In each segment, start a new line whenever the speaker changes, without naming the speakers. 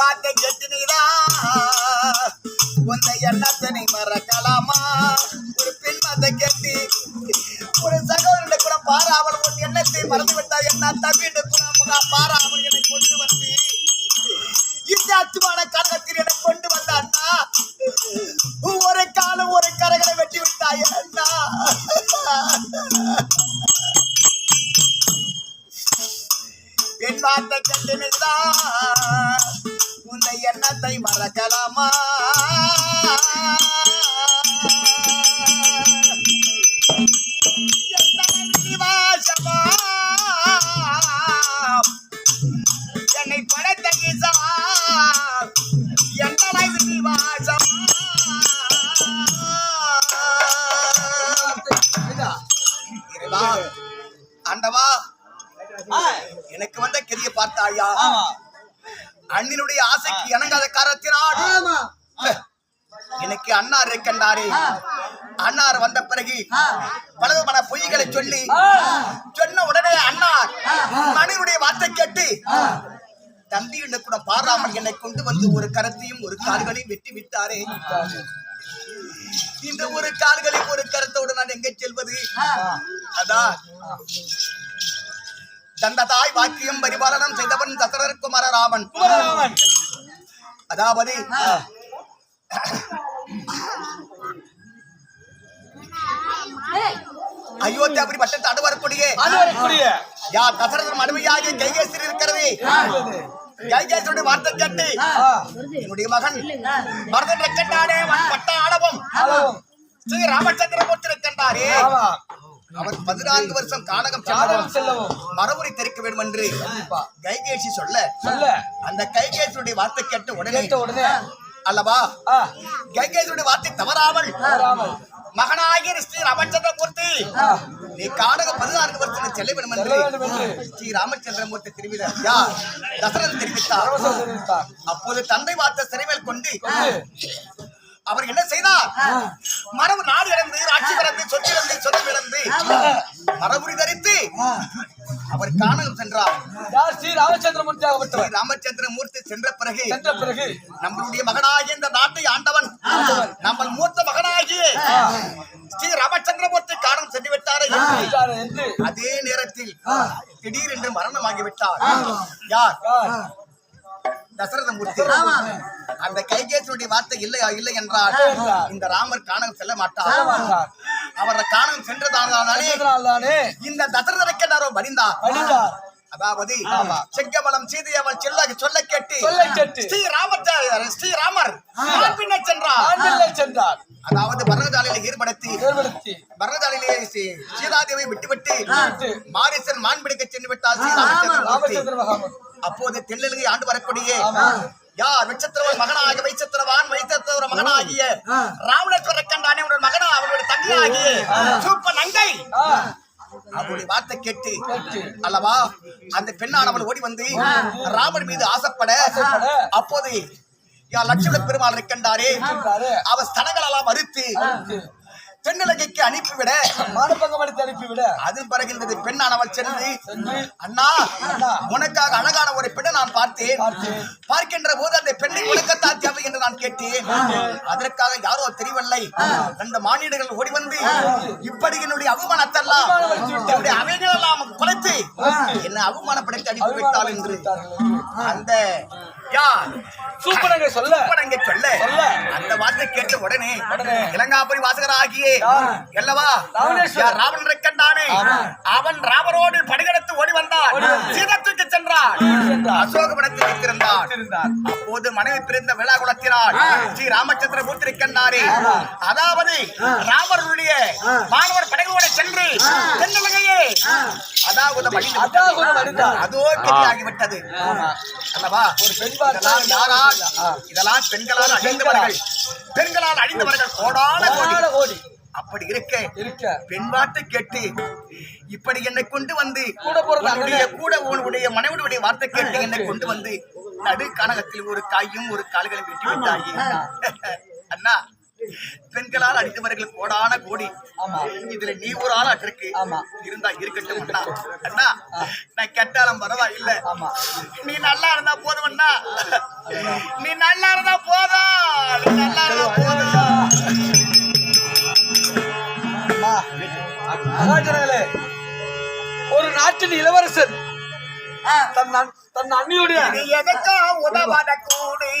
பார்க்க கெட்டினீரா? உந்த எண்ணத்தனை மறக்கலாமா? ஒரு பெண் கெட்டி ஒரு சகோதரனை கூட பாராமல் உன் எண்ணத்தை மறந்து விட்டால் என்ன தம்பிட்டு கூட பாரா. எண்ணத்தை மறக்கலாமா? என்னை படைத்த எத்தனை விசுவாசமா? இறைவா, ஆண்டவா எனக்கு வந்த கெதிய பார்த்தாயா அண்ணினுடைய ஆசைக்கு இணங்காத காரணத்தினால் எனக்கு அண்ணார் இருக்கின்றாரே. அண்ணார் வந்த பிறகு பலது பல பொய்களை சொல்லி சொன்ன உடனே அண்ணார் மனிதனுடைய வார்த்தை கேட்டு தம்பி என்ன கூட பாராமல் என்னை கொண்டு வந்து ஒரு கரத்தையும் ஒரு கால்களையும் வெட்டி விட்டாரே. இந்த ஒரு கால்களையும் ஒரு கரத்தோடு நான் எங்கே செல்வது? அதான். தந்ததாய் வாக்கியம் பரிபாலனம் செய்தவன் தசரர் குமார ராமன் அதாவது அயோத்தி அப்படி பட்டத்து அடுவரக்கூடிய. யார் தசரதன் மனைவியாக கைகேசரி இருக்கிறது. கைகேசருடைய வார்த்தை கேட்டு என்னுடைய மகன் இருக்கின்றானே அவன் பட்ட அளவும் ஸ்ரீ ராமச்சந்திரமூர்த்தி இருக்கின்றாரே அவர் பதினான்கு வருஷம் கானகம் செல்லவும் மரபுரை தெரிக்க வேண்டும் என்று கைகேசி சொல்ல. அந்த கைகேசருடைய வார்த்தை கேட்ட உடனே அல்லவா? கைகேசருடைய வார்த்தை தவறாமல் மகனாகிய ஸ்ரீ ராமச்சந்திரமூர்த்தி நீ கானக பதினான்கு வருஷம் செல்ல வேண்டும் என்று ஸ்ரீ ராமச்சந்திரமூர்த்தி திருவிழா யார் தசரன் தெரிவித்தார். அப்போது தந்தை வார்த்தை சிறைவேல் கொண்டு. அவர் என்ன செய்தார்? மரபு நாடு இழந்து ஆட்சி பிறந்து சொத்து இழந்து சொத்து இழந்து மரபுரி தரித்து அவர் காணகம் சென்றார்.
ஸ்ரீ ராமச்சந்திரமூர்த்தி
ஸ்ரீ
ஆகப்பட்டவர்
ராமச்சந்திரமூர்த்தி சென்ற பிறகு
சென்ற பிறகு.
நம்மளுடைய மகனாகிய இந்த நாட்டை ஆண்டவன் நம்ம மூத்த மகனாகிய ஸ்ரீ ராமச்சந்திரமூர்த்தி காணம் சென்று விட்டாரே என்று
விட்டார் என்று.
அதே நேரத்தில் திடீரென்று மரணமாகிவிட்டார் யார்? தசரதமூர்த்தி அந்த கைகேசனுடைய வார்த்தை இல்லையா? இல்லை என்றால் இந்த ராமர் காணம் செல்ல மாட்டார்.
மாட்டார்.
அவர் காணம் சென்றதானாலே இந்த தசரதற்கென்னாரோ மடிந்தார்
அடித்தார்
அதாவது செங்கமலம் சீதை அவள் சொல்ல சொல்ல கேட்டு
சொல்ல கேட்டு.
ஸ்ரீ ராமர் ஸ்ரீ ராமர் சென்றார்.
சென்றார்.
அதாவது பரதஜாலையில ஈடுபடுத்தி ஸ்ரீ- சீதாதேவியை விட்டுவிட்டு
விட்டு.
மாரிசன் மான் பிடிக்க சென்று விட்டார் ஸ்ரீ
ராமச்சந்திர
அப்போது தென்னிலங்கை ஆண்டு வரக்கூடிய. யார் நட்சத்திரவன் மகனாகிய வைச்சத்திரவான் வைச்சத்திர மகனாகிய ராவணேஸ்வர கண்டானே அவருடைய மகனா அவருடைய தங்கையாகிய சூப்ப நங்கை அவருடைய வார்த்தை கேட்டு. அல்லவா அந்த பெண்ணானவள் ஓடி வந்து ராமன் மீது ஆசைப்பட அப்போது யா லட்சுமண பெருமாள் இருக்கின்றாரே. அவர் ஸ்தலங்களெல்லாம் மறுத்து தென்னிலங்கைக்கு அனுப்பிவிட.
மானப்பங்கம் அடித்து அனுப்பிவிட.
அது பிறகு இந்த பெண்ணானவள் சென்று அண்ணா. உனக்காக அழகான ஒரு பெண்ணை நான் பார்த்தேன். பார்க்கின்ற போது அந்த பெண்ணை உனக்கத்தான் தேவை என்று நான் கேட்டேன். அதற்காக யாரோ தெரியவில்லை. அந்த மானிடர்கள் ஓடி வந்து இப்படி என்னுடைய அவமானத்தெல்லாம். என்னுடைய அவைகளெல்லாம் குலைத்து என்னை அவமானப்படுத்தி அடித்து விட்டாள் என்று அந்த யார்?
சூப்பரங்க சொல்ல.
சூப்பரங்க சொல்ல.
சொல்ல.
அந்த வார்த்தை கேட்ட உடனே
உடனே.
இலங்காபுரி வாசகராகிய
யார்?
அல்லவா ராவணன் இருக்கின்றானே அவன் ராமரோடு படுகெடுத்து ஓடி வந்தான். சீதத்துக்கு சென்றான். அசோகவனத்தில் வைத்திருந்தான். அப்போது மனைவி பிறந்த விழா குலத்தினார் ஸ்ரீ ராமச்சந்திர மூர்த்தி இருக்கின்றாரே அதாவது ராமருடைய மாணவர் படைகளோடு சென்று தென்னிலங்கையே அதோ கெட்டியாகிவிட்டது அல்லவா?
ஒரு பெண் பார்த்து
இதெல்லாம் யாரால் இதெல்லாம் பெண்களால் அழிந்தவர்கள். பெண்களால் அழிந்தவர்கள். கோடான கோடி. அப்படி இருக்க.
இருக்க.
பெண் வார்த்தை கேட்டு இப்படி என்னை கொண்டு வந்து
கூட போறது
கூட உன்னுடைய மனைவியுடைய வார்த்தை கேட்டு என்னை கொண்டு வந்து நடு கனகத்தில் ஒரு காயும் ஒரு கால்களையும் வெட்டி விட்டாயே. அண்ணா பெண்களால் அடித்தவர்கள் கோடான கோடி.
ஆமா.
இதுல நீ ஒரு ஆள் அட்டிருக்கு
ஆமா.
இருந்தா இருக்கட்டும் அண்ணா. அண்ணா நான் கெட்டாலும் பரவாயில்லை.
ஆமா.
நீ நல்லா இருந்தா போதும் அண்ணா. நீ நல்லா இருந்தா போதும். நீ நல்லா இருந்தா போதும்.
ஒரு நாட்டின் இளவரசர் தன் தன் அண்ணியுடைய
நீ எதுக்கும் உதவாத கூடி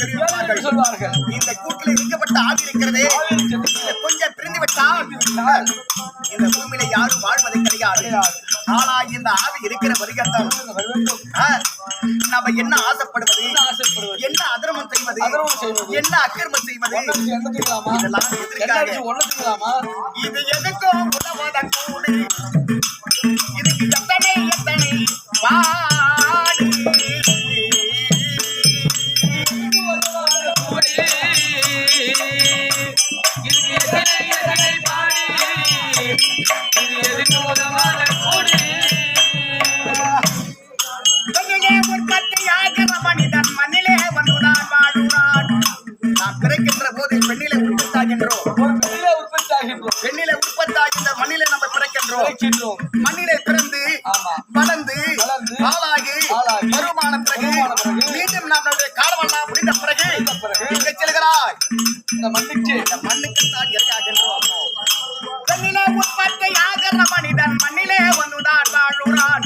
தெரிவிப்பார்கள் இந்த கூட்டில் இருக்கப்பட்ட ஆவி இருக்கிறதே. கொஞ்சம் பிரிந்து விட்டால் இந்த பூமியில யாரும் வாழ்வது கிடையாது. ஆனா இந்த ஆவி இருக்கிற வரிகட்டம் நாம என்ன ஆசைப்படுவது? என்ன அதர்மம் செய்வது. என்ன அக்கிரமம் செய்வது? இது எதுக்கும் உதவாத கூடு. இதுக்கு எத்தனை எத்தனை? பாடு
கிடைக்கின்றோம்
மண்ணிலே பிறந்து வளர்ந்து ஆளாகி வருமான பிறகு மீண்டும் நாம் நம்முடைய காலமெல்லாம் முடிந்த பிறகு எங்கே செல்கிறாய்.
இந்த மண்ணுக்கு
இந்த மண்ணுக்கு தான் இரையாகின்றோம் பெண்ணிலே உற்பத்தியாகிற மனிதன் மண்ணிலே வந்துதான் வாழுகிறான்.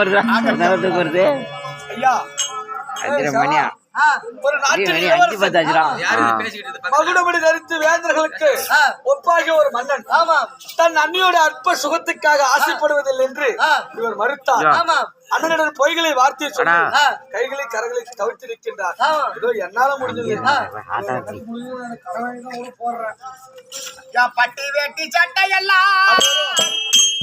வருதா தூக்கம் வருது அஞ்சரை மணியா?
ஒரு
அஞ்சு
தரித்து வேந்தர்களுக்கு ஒப்பாகிய ஒரு மன்னன். தன் அண்ணியோட அற்ப சுகத்துக்காக ஆசைப்படுவதில்லை என்று இவர் மறுத்தார்.
ஆமா.
அண்ணனிடம் பொய்களை வார்த்தை
அண்ணா.
கைகளை கரங்களை தவிர்த்திருக்கின்றார் இதோ என்னால முடிஞ்சது.
யா பட்டி வேட்டி சட்டை எல்லாம்.